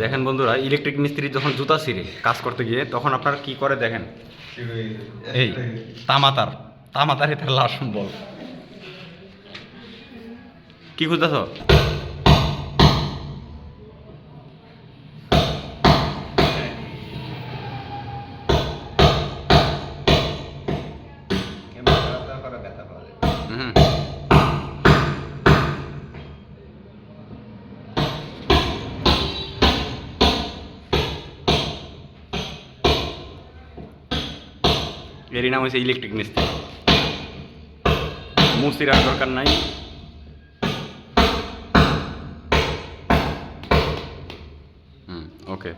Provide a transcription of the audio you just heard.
দেখেন বন্ধুরা, ইলেকট্রিক মিস্ত্রি যখন জুতা ছিঁড়ে কাজ করতে গিয়ে, তখন আপনার কি করে দেখেন? এই, তামাতার, তামাতারে তার লাশ বল কি খুঁজতেছ? এরই নাম হচ্ছে ইলেকট্রিক মিস্ত্রি মুসির আর দরকার নাই হুম ওকে